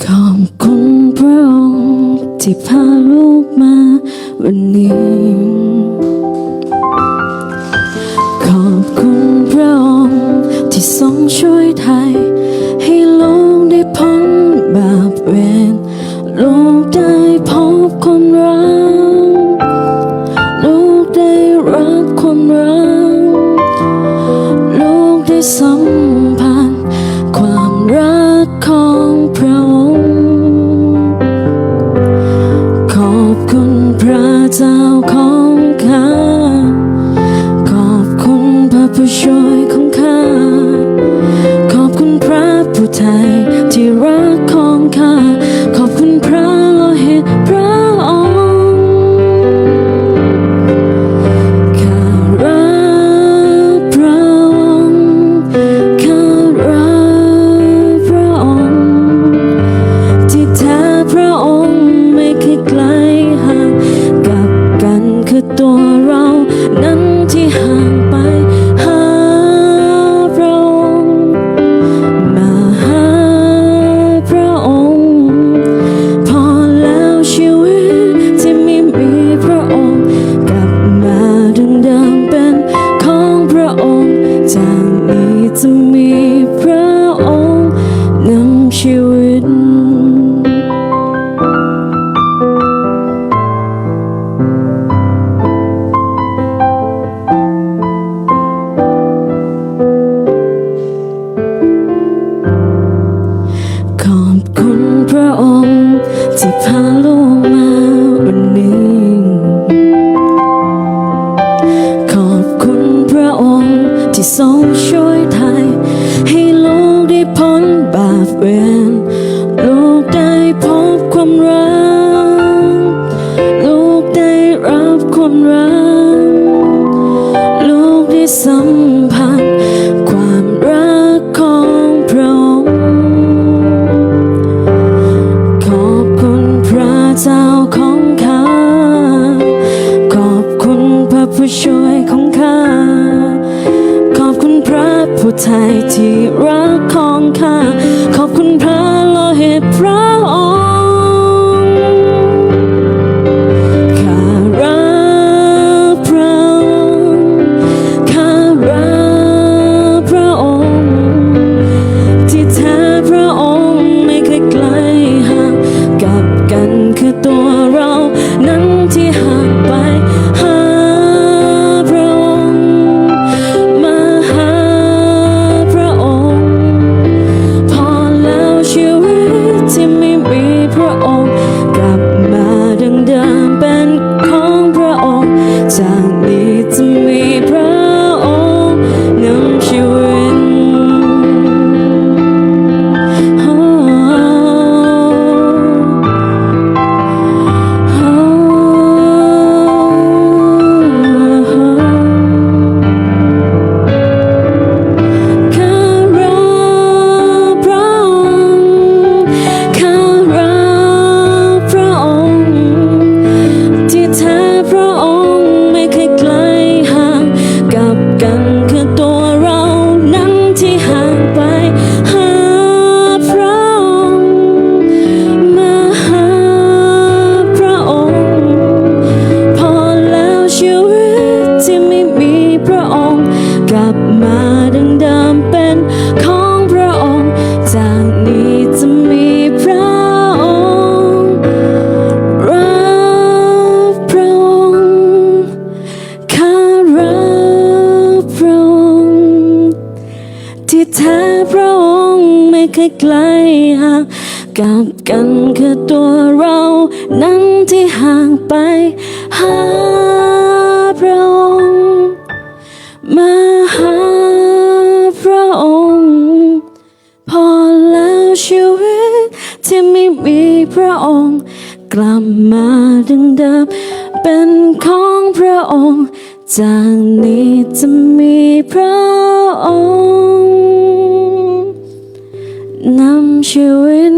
ขอบคุณพระองค์ที่พาลูกมาวันนี้ ขอบคุณพระองค์ที่ทรงช่วยไทย ให้ลูกได้พ้นบาปเวรลูกได้พบคนรัก ที่ทรงช่วยไทย ให้ลูกได้พ้นบาปเวรลูกได้พบความรัก ลูกได้รับความรัก ลูกได้สัมผัสความรักของพระองค์ขอบคุณพระเจ้าของข้าขอบคุณพระผู้ช่วยของ ทยที่รักของข้า ขอบคุณพระโลหิตพระองค์ข้ารักพระองค์ข้ารักพระองค์ ที่แท้พระองค์ไม่เคยไกลห่างกับกันคือตัวเรา นั้นที่ห่างไป กลับมาดังเดิมเป็นของพระองค์ จากนี้จะมีพระองค์รักพระองค์ข้ารักพระองค์ที่แท้พระองค์ไม่เคยไกลห่างกับกันคือตัวเรานั้นที่ห่างไปหา มีพระองค์ กลับมาดังเดิม เป็นของพระองค์ จากนี้จะมีพระองค์นำชีวิต